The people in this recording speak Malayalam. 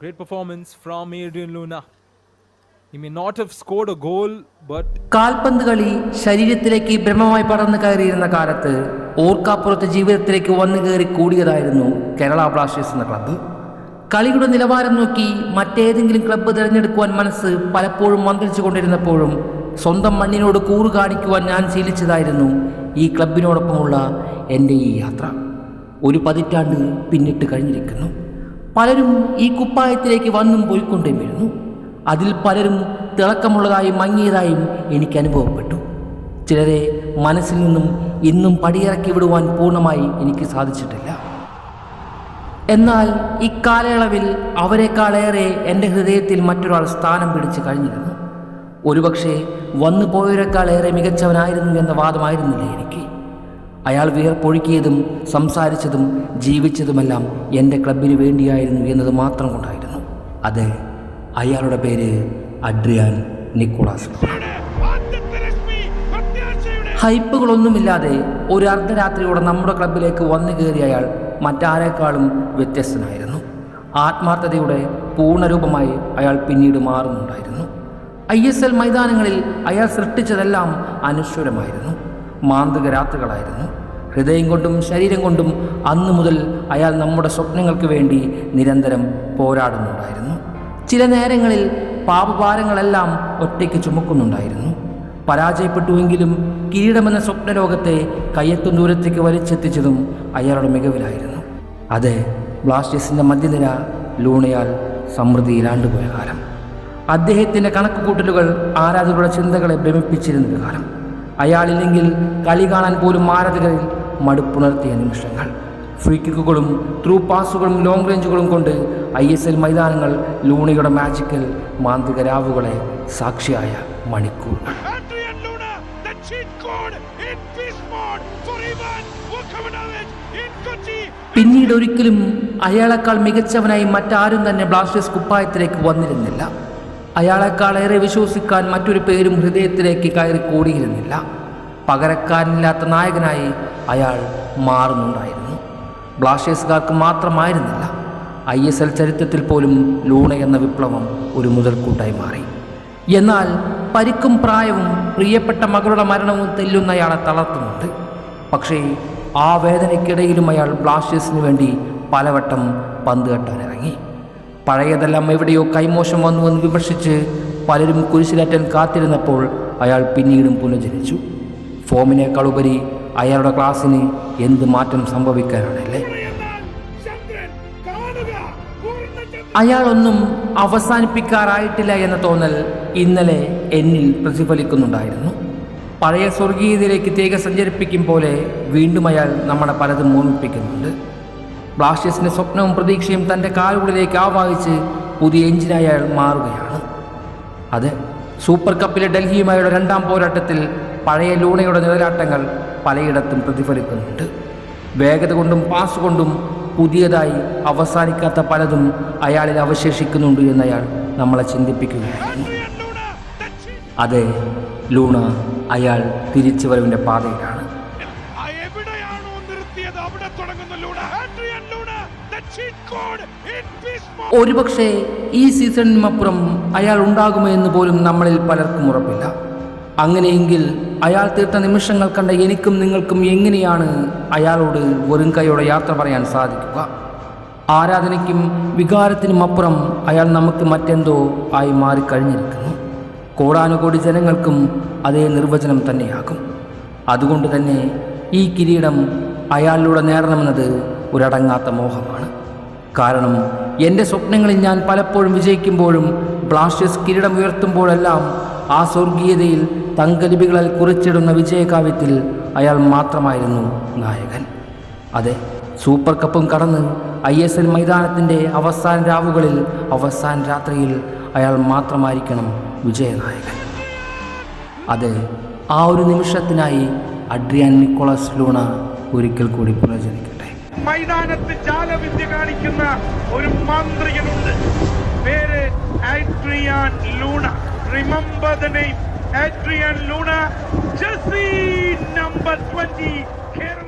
Great performance from Adrian Luna. He may not have scored a goal, but കാൽപന്ത് കളി ശരീരത്തിലേക്ക് ബ്രഹ്മമായി പടർന്നു കയറിയിരുന്ന കാലത്ത് ഓർക്കാപ്പുറത്ത് ജീവിതത്തിലേക്ക് വന്നു കയറി കൂടിയതായിരുന്നു കേരള ബ്ലാസ്റ്റേഴ്സ് എന്ന ക്ലബ്ബ് കളിയുടെ നിലവാരം നോക്കി മറ്റേതെങ്കിലും ക്ലബ്ബ് തിരഞ്ഞെടുക്കുവാൻ മനസ്സ് പലപ്പോഴും മന്ത്രിച്ചു കൊണ്ടിരുന്നപ്പോഴും സ്വന്തം മണ്ണിനോട് കൂറ് കാണിക്കുവാൻ ഞാൻ ശീലിച്ചതായിരുന്നു ഈ ക്ലബിനോടൊപ്പമുള്ള എന്റെ ഈ യാത്ര. ഒരു പതിറ്റാണ്ട് പിന്നിട്ട് കഴിഞ്ഞിരിക്കുന്നു. പലരും ഈ കുപ്പായത്തിലേക്ക് വന്നും പോയിക്കൊണ്ടേയും വരുന്നു അതിൽ പലരും തിളക്കമുള്ളതായും മങ്ങിയതായും എനിക്ക് അനുഭവപ്പെട്ടു. ചിലരെ മനസ്സിൽ നിന്നും ഇന്നും പടിയിറക്കി വിടുവാൻ പൂർണമായി എനിക്ക് സാധിച്ചിട്ടില്ല. എന്നാൽ ഇക്കാലയളവിൽ അവരെക്കാളേറെ എന്റെ ഹൃദയത്തിൽ മറ്റൊരാൾ സ്ഥാനം പിടിച്ച് കഴിഞ്ഞിരുന്നു. ഒരുപക്ഷെ വന്നു പോയവരെക്കാളേറെ മികച്ചവനായിരുന്നു എന്ന വാദമായിരുന്നില്ല എനിക്ക്? അയാൾ വിയർപ്പൊഴുക്കിയതും സംസാരിച്ചതും ജീവിച്ചതുമെല്ലാം എന്റെ ക്ലബിന് വേണ്ടിയായിരുന്നു എന്നത് മാത്രം കൊണ്ടായിരുന്നു. അതെ അയാളുടെ പേര് അഡ്രിയാൻ നിക്കോളാസ്. ഹൈപ്പുകളൊന്നുമില്ലാതെ ഒരു അർദ്ധരാത്രിയോടെ നമ്മുടെ ക്ലബിലേക്ക് വന്നു കയറിയ അയാൾ മറ്റാരേക്കാളും വ്യത്യസ്തനായിരുന്നു. ആത്മാർത്ഥതയുടെ പൂർണരൂപമായി അയാൾ പിന്നീട് മാറുന്നുണ്ടായിരുന്നു. ഐ എസ് എൽ മൈതാനങ്ങളിൽ അയാൾ സൃഷ്ടിച്ചതെല്ലാം അനശ്വരമായിരുന്നു. മാന്ത്രിക രാത്രികളായിരുന്നു. ഹൃദയം കൊണ്ടും ശരീരം കൊണ്ടും അന്നു മുതൽ അയാൾ നമ്മുടെ സ്വപ്നങ്ങൾക്ക് വേണ്ടി നിരന്തരം പോരാടുന്നുണ്ടായിരുന്നു. ചില നേരങ്ങളിൽ പാപഭാരങ്ങളെല്ലാം ഒറ്റയ്ക്ക് ചുമക്കുന്നുണ്ടായിരുന്നു. പരാജയപ്പെട്ടുവെങ്കിലും കിരീടമെന്ന സ്വപ്നലോകത്തെ കയ്യെത്തും ദൂരത്തേക്ക് വലിച്ചെത്തിച്ചതും അയാളുടെ മികവിലായിരുന്നു. അത് ബ്ലാസ്റ്റേഴ്സിന്റെ മധ്യനിര ലൂണയാൽ സമൃദ്ധിയിലാണ്ടുപോയ കാലം. അദ്ദേഹത്തിന്റെ കണക്കുകൂട്ടലുകൾ ആരാധകരുടെ ചിന്തകളെ ഭ്രമിപ്പിച്ചിരുന്നൊരു കാലം. അയാളില്ലെങ്കിൽ കളി കാണാൻ പോലും ആരാധകരിൽ മടുപ്പുണർത്തിയ നിമിഷങ്ങൾ. ഫ്രീ കിക്കുകളും ത്രൂ പാസുകളും ലോങ് റേഞ്ചുകളും കൊണ്ട് ഐ എസ് എൽ മൈതാനങ്ങൾ ലൂണിയുടെ മാജിക്കൽ മാന്ത്രിക രാവുകളെ സാക്ഷിയായ മണിക്കൂറുകൾ. Kochi. പിന്നീട് ഒരിക്കലും അയാളെക്കാൾ മികച്ചവനായി മറ്റാരും തന്നെ ബ്ലാസ്റ്റേഴ്സ് കുപ്പായത്തിലേക്ക് വന്നിരുന്നില്ല. അയാളെക്കാളേറെ വിശ്വസിക്കാൻ മറ്റൊരു പേരും ഹൃദയത്തിലേക്ക് കയറി കൂടിയിരുന്നില്ല. പകരക്കാരനില്ലാത്ത നായകനായി അയാൾ മാറുന്നുണ്ടായിരുന്നു. ബ്ലാസ്റ്റേഴ്സുകാർക്ക് മാത്രമായിരുന്നില്ല. ഐ എസ് എൽ ചരിത്രത്തിൽ പോലും ലൂണ എന്ന വിപ്ലവം ഒരു മുതൽക്കൂട്ടായി മാറി. എന്നാൽ പരിക്കും പ്രായവും പ്രിയപ്പെട്ട മകളുടെ മരണവും തെല്ലുന്ന അയാളെ തളർത്തുന്നുണ്ട്. പക്ഷേ ആ വേദനയ്ക്കിടയിലും അയാൾ ബ്ലാസ്റ്റേഴ്സിന് വേണ്ടി പലവട്ടം പന്ത് കെട്ടാൻ പഴയതെല്ലാം എവിടെയോ കൈമോശം വന്നുവെന്ന് വിമർശിച്ച് പലരും കുരിശിലേറ്റാൻ കാത്തിരുന്നപ്പോൾ അയാൾ പിന്നീടും പുനഃജനിച്ചു. ഫോമിനേക്കാൾ ഉപരി അയാളുടെ ക്ലാസ്സിന് എന്ത് മാറ്റം സംഭവിക്കാനാണല്ലേ? അയാളൊന്നും അവസാനിപ്പിക്കാറായിട്ടില്ല എന്ന തോന്നൽ ഇന്നലെ എന്നിൽ പ്രതിഫലിക്കുന്നുണ്ടായിരുന്നു. പഴയ സ്വർഗീയതയിലേക്ക് തേക സഞ്ചരിപ്പിക്കും പോലെ വീണ്ടും അയാൾ നമ്മളെ പലതും ഓർമ്മിപ്പിക്കുന്നുണ്ട്. ബ്ലാസ്റ്റേഴ്സിന്റെ സ്വപ്നവും പ്രതീക്ഷയും തന്റെ കാലുകളിലേക്ക് ആവാഹിച്ച് പുതിയ എഞ്ചിനായി അയാൾ മാറുകയാണ്. അത് സൂപ്പർ കപ്പിലെ ഡൽഹിയുമായുള്ള രണ്ടാം പോരാട്ടത്തിൽ പഴയ ലൂണയുടെ നിഴലാട്ടങ്ങൾ പലയിടത്തും പ്രതിഫലിക്കുന്നുണ്ട്. വേഗത കൊണ്ടും പാസ് കൊണ്ടും പുതിയതായി അവസാനിക്കാത്ത പലതും അയാളിൽ അവശേഷിക്കുന്നുണ്ട് എന്നയാൾ നമ്മളെ cheat അതെ ലൂണ അയാൾ തിരിച്ചുവരവിന്റെ പാതയിലാണ്. Beast mode ഒരുപക്ഷെ ഈ സീസണിനുമപ്പുറം അയാൾ ഉണ്ടാകുമോ എന്ന് പോലും നമ്മളിൽ പലർക്കും ഉറപ്പില്ല. അങ്ങനെയെങ്കിൽ അയാൾ തീർത്ത നിമിഷങ്ങൾ കണ്ട എനിക്കും നിങ്ങൾക്കും എങ്ങനെയാണ് അയാളോട് വെറും കൈയോടെ യാത്ര പറയാൻ സാധിക്കുക? ആരാധനയ്ക്കും വികാരത്തിനും അപ്പുറം അയാൾ നമുക്ക് മറ്റെന്തോ ആയി മാറിക്കഴിഞ്ഞിരിക്കുന്നു. കോടാനുകോടി ജനങ്ങൾക്കും അതേ നിർവചനം തന്നെയാകും. അതുകൊണ്ട് തന്നെ ഈ കിരീടം അയാളിലൂടെ നേടണമെന്നത് ഒരടങ്ങാത്ത മോഹമാണ്. കാരണം എന്റെ സ്വപ്നങ്ങളിൽ ഞാൻ പലപ്പോഴും വിജയിക്കുമ്പോഴും ബ്ലാസ്റ്റേഴ്സ് കിരീടം ഉയർത്തുമ്പോഴെല്ലാം ആ സ്വർഗീയതയിൽ തങ്കലിപികളിൽ കുറിച്ചിടുന്ന വിജയകാവ്യത്തിൽ അയാൾ മാത്രമായിരുന്നു നായകൻ. അതെ സൂപ്പർ കപ്പും കടന്ന് ഐ എസ് എൽ മൈതാനത്തിന്റെ അവസാന രാവുകളിൽ അവസാന രാത്രിയിൽ അയാൾ മാത്രമായിരിക്കണം വിജയനായകൻ. അതെ ആ ഒരു നിമിഷത്തിനായി അഡ്രിയാൻ നിക്കോളസ് ലൂണ ഒരിക്കൽ കൂടി പ്രചരിക്കട്ടെ മൈതാനത്ത് ജാലവിദ്യ കാണിക്കുന്ന ഒരു മാന്ത്രികനുണ്ട്. പേര് Adrian Luna. Remember the name Adrian Luna. Jessy number 20